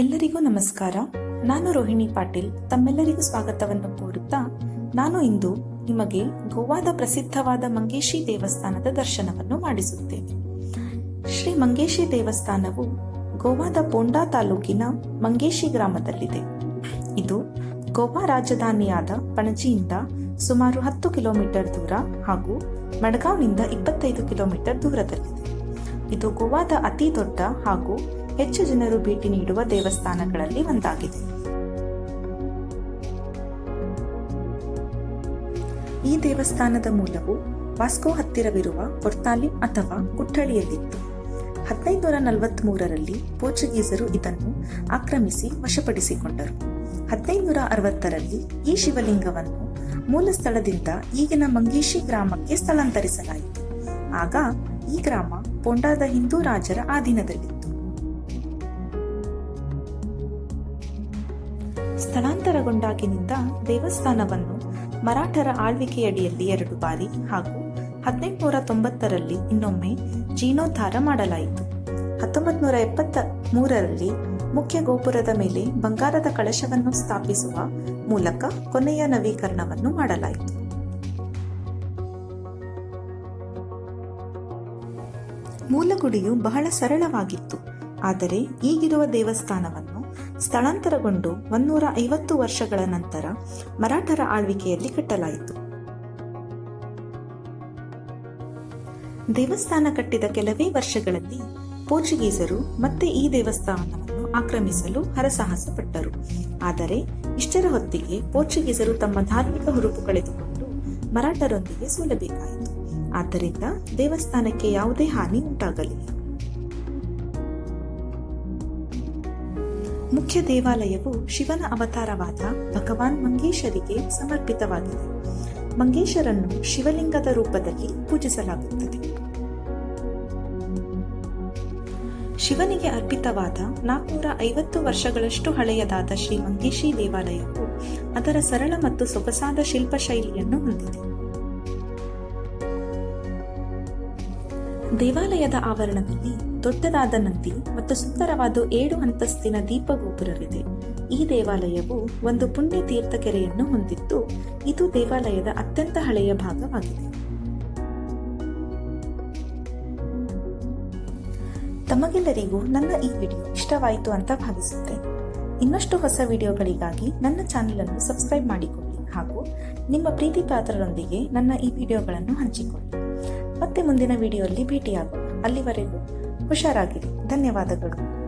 ಎಲ್ಲರಿಗೂ ನಮಸ್ಕಾರ. ನಾನು ರೋಹಿಣಿ ಪಾಟೀಲ್. ತಮ್ಮೆಲ್ಲರಿಗೂ ಸ್ವಾಗತವನ್ನು ಕೋರುತ್ತಾ ನಾನು ಇಂದು ನಿಮಗೆ ಗೋವಾದ ಪ್ರಸಿದ್ಧವಾದ ಮಂಗೇಶಿ ದೇವಸ್ಥಾನದ ದರ್ಶನವನ್ನು ಮಾಡಿಸುತ್ತೇನೆ. ಶ್ರೀ ಮಂಗೇಶಿ ದೇವಸ್ಥಾನವು ಗೋವಾದ ಪೋಂಡಾ ತಾಲೂಕಿನ ಮಂಗೇಶಿ ಗ್ರಾಮದಲ್ಲಿದೆ. ಇದು ಗೋವಾ ರಾಜಧಾನಿಯಾದ ಪಣಜಿಯಿಂದ ಸುಮಾರು ಹತ್ತು ಕಿಲೋಮೀಟರ್ ದೂರ ಹಾಗೂ ಮಡ್ಗಾವ್ನಿಂದ ಇಪ್ಪತ್ತೈದು ಕಿಲೋಮೀಟರ್ ದೂರದಲ್ಲಿದೆ. ಇದು ಗೋವಾದ ಅತಿ ದೊಡ್ಡ ಹಾಗೂ ಹೆಚ್ಚು ಜನರು ಭೇಟಿ ನೀಡುವ ದೇವಸ್ಥಾನಗಳಲ್ಲಿ ಒಂದಾಗಿದೆ. ಈ ದೇವಸ್ಥಾನದ ಮೂಲವು ವಾಸ್ಕೋ ಹತ್ತಿರವಿರುವ ಕೊರ್ತಾಲಿ ಅಥವಾ ಕುಟ್ಟಳಿಯಲ್ಲಿತ್ತು ಹದಿನೈದುನೂರ ನಲವತ್ಮೂರರಲ್ಲಿ ಪೋರ್ಚುಗೀಸರು ಇದನ್ನು ಆಕ್ರಮಿಸಿ ವಶಪಡಿಸಿಕೊಂಡರು. ಹದಿನೈದುನೂರ ಅರವತ್ತರಲ್ಲಿ ಈ ಶಿವಲಿಂಗವನ್ನು ಮೂಲ ಸ್ಥಳದಿಂದ ಈಗಿನ ಮಂಗೀಶಿ ಗ್ರಾಮಕ್ಕೆ ಸ್ಥಳಾಂತರಿಸಲಾಯಿತು. ಆಗ ಈ ಗ್ರಾಮ ಪೊಂಡಾದ ಹಿಂದೂ ರಾಜರ ಆಧೀನದಲ್ಲಿತ್ತು. ಸ್ಥಳಾಂತರಗೊಂಡಾಗಿನಿಂದ ದೇವಸ್ಥಾನವನ್ನು ಮರಾಠರ ಆಳ್ವಿಕೆಯಡಿಯಲ್ಲಿ ಎರಡು ಬಾರಿ ಹಾಗೂ ಹದಿನೆಂಟುನೂರ ತೊಂಬತ್ತರಲ್ಲಿ ಇನ್ನೊಮ್ಮೆ ಜೀರ್ಣೋದ್ಧಾರ ಮಾಡಲಾಯಿತು. ಹತ್ತೊಂಬತ್ತು ನೂರ ಎಪ್ಪತ್ತ ಮೂರರಲ್ಲಿ ಮುಖ್ಯ ಗೋಪುರದ ಮೇಲೆ ಬಂಗಾರದ ಕಳಶವನ್ನು ಸ್ಥಾಪಿಸುವ ಮೂಲಕ ಕೊನೆಯ ನವೀಕರಣವನ್ನು ಮಾಡಲಾಯಿತು. ಮೂಲ ಗುಡಿಯು ಬಹಳ ಸರಳವಾಗಿತ್ತು, ಆದರೆ ಈಗಿರುವ ದೇವಸ್ಥಾನವನ್ನು ಸ್ಥಳಾಂತರಗೊಂಡು ಒಂದೂರ ಐವತ್ತು ವರ್ಷಗಳ ನಂತರ ಮರಾಠರ ಆಳ್ವಿಕೆಯಲ್ಲಿ ಕಟ್ಟಲಾಯಿತು. ದೇವಸ್ಥಾನ ಕಟ್ಟಿದ ಕೆಲವೇ ವರ್ಷಗಳಲ್ಲಿ ಪೋರ್ಚುಗೀಸರು ಮತ್ತೆ ಈ ದೇವಸ್ಥಾನವನ್ನು ಆಕ್ರಮಿಸಲು ಹರಸಾಹಸಪಟ್ಟರು. ಆದರೆ ಇಷ್ಟರ ಹೊತ್ತಿಗೆ ಪೋರ್ಚುಗೀಸರು ತಮ್ಮ ಧಾರ್ಮಿಕ ಹುರುಪು ಕಳೆದುಕೊಂಡು ಮರಾಠರೊಂದಿಗೆ ಸೋಲಬೇಕಾಯಿತು. ಆದ್ದರಿಂದ ದೇವಸ್ಥಾನಕ್ಕೆ ಯಾವುದೇ ಹಾನಿ ಉಂಟಾಗಲಿಲ್ಲ. ಮುಖ್ಯ ದೇವಾಲಯವು ಶಿವನ ಅವತಾರವಾದ ಭಗವಾನ್ ಮಂಗೇಶರಿಗೆ ಸಮರ್ಪಿತವಾಗಿದೆ. ಮಂಗೇಶರನ್ನು ಶಿವಲಿಂಗದ ರೂಪದಲ್ಲಿ ಪೂಜಿಸಲಾಗುತ್ತದೆ. ಶಿವನಿಗೆ ಅರ್ಪಿತವಾದ ನಾಲ್ಕುನೂರ ಐವತ್ತು ವರ್ಷಗಳಷ್ಟು ಹಳೆಯದಾದ ಶ್ರೀ ಮಂಗೇಶಿ ದೇವಾಲಯವು ಅದರ ಸರಳ ಮತ್ತು ಸೊಗಸಾದ ಶಿಲ್ಪ ಶೈಲಿಯನ್ನು ಹೊಂದಿದೆ. ದೇವಾಲಯದ ಆವರಣದಲ್ಲಿ ದೊಡ್ಡದಾದ ನಂದಿ ಮತ್ತು ಸುಂದರವಾದ ಏಳು ಅಂತಸ್ತಿನ ದೀಪಗೋಪುರವಿದೆ. ಈ ದೇವಾಲಯವು ಒಂದು ಪುಣ್ಯ ತೀರ್ಥ ಕೆರೆಯನ್ನು ಹೊಂದಿದ್ದು, ಇದು ದೇವಾಲಯದ ಅತ್ಯಂತ ಹಳೆಯ ಭಾಗವಾಗಿದೆ. ತಮಗೆಲ್ಲರಿಗೂ ನನ್ನ ಈ ವಿಡಿಯೋ ಇಷ್ಟವಾಯಿತು ಅಂತ ಭಾವಿಸುತ್ತೇನೆ. ಇನ್ನಷ್ಟು ಹೊಸ ವಿಡಿಯೋಗಳಿಗಾಗಿ ನನ್ನ ಚಾನೆಲ್ ಅನ್ನು ಸಬ್ಸ್ಕ್ರೈಬ್ ಮಾಡಿಕೊಳ್ಳಿ ಹಾಗೂ ನಿಮ್ಮ ಪ್ರೀತಿ ಪಾತ್ರರೊಂದಿಗೆ ನನ್ನ ಈ ವಿಡಿಯೋಗಳನ್ನು ಹಂಚಿಕೊಳ್ಳಿ. ಮತ್ತೆ ಮುಂದಿನ ವಿಡಿಯೋಲ್ಲಿ ಭೇಟಿಯಾಗೋಣ. ಅಲ್ಲಿವರೆಗೂ ಹುಷಾರಾಗಿರಿ. ಧನ್ಯವಾದಗಳು.